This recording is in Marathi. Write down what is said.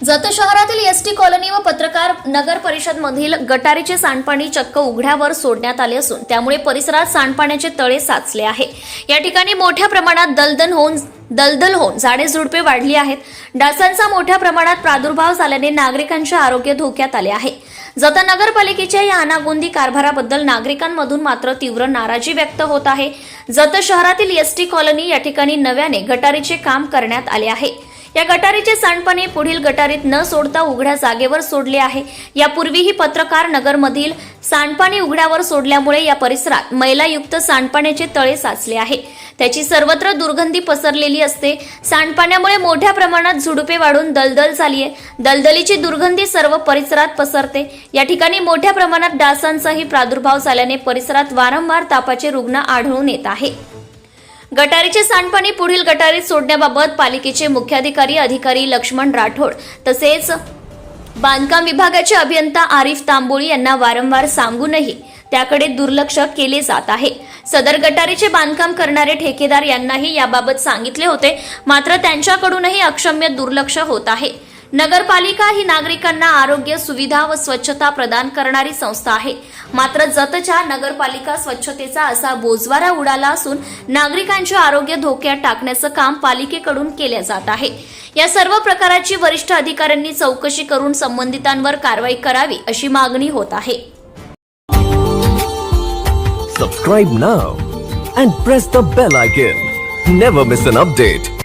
जत शहरातील एस टी कॉलनी व पत्रकार नगर परिषद मधील गटारीचे सांडपाणी चक्क उघड्यावर सोडण्यात आले असून त्यामुळे परिसरात सांडपाण्याचे तळे साचले आहे. या ठिकाणी मोठ्या प्रमाणात दलदल होऊन दलदल होऊन झाडे झुडपे वाढली आहेत. डासांचा मोठ्या प्रमाणात प्रादुर्भाव झाल्याने नागरिकांचे आरोग्य धोक्यात आले आहे. जत नगरपालिकेच्या या अनागोंदी कारभाराबद्दल नागरिकांमधून मात्र तीव्र नाराजी व्यक्त होत आहे. जत शहरातील एस टी कॉलनी या ठिकाणी नव्याने गटारीचे काम करण्यात आले आहे. या गटारीचे सांडपाणी पुढील गटारीत न सोडता उघड्या जागेवर सोडले आहे. यापूर्वीही पत्रकार नगरमधील सांडपाणी उघड्यावर सोडल्यामुळे या परिसरात मैलायुक्त सांडपाण्याचे तळे साचले आहे. त्याची सर्वत्र दुर्गंधी पसरलेली असते. सांडपाण्यामुळे मोठ्या प्रमाणात झुडुपे वाढून दलदल झाली आहे. दलदलीची दुर्गंधी सर्व परिसरात पसरते. या ठिकाणी मोठ्या प्रमाणात डासांचाही प्रादुर्भाव झाल्याने परिसरात वारंवार तापाचे रुग्ण आढळून येत आहे. गटारीचे सांडपाणी पुढील गटारीत सोडण्याबाबत पालिकेचे मुख्याधिकारी अधिकारी लक्ष्मण राठोड तसेच बांधकाम विभागाचे अभियंता आरिफ तांबोळी यांना वारंवार सांगूनही त्याकडे दुर्लक्ष केले जात आहे. सदर गटारीचे बांधकाम करणारे ठेकेदार यांनाही याबाबत सांगितले होते. मात्र त्यांच्याकडूनही अक्षम्य दुर्लक्ष होत आहे. नगरपालिका ही नागरिकांना आरोग्य सुविधा व स्वच्छता प्रदान करणारी संस्था आहे मात्र जतच्या नगरपालिका स्वच्छतेचा असा बोजवारा उडाला असून नागरिकांचे आरोग्य धोक्यात टाकण्याचं काम पालिकेकडून केले जात आहे या सर्व प्रकाराची वरिष्ठ अधिकाऱ्यांनी चौकशी करून संबंधितांवर कारवाई करावी अशी मागणी होत आहे Subscribe now and press the bell icon. Never miss an update.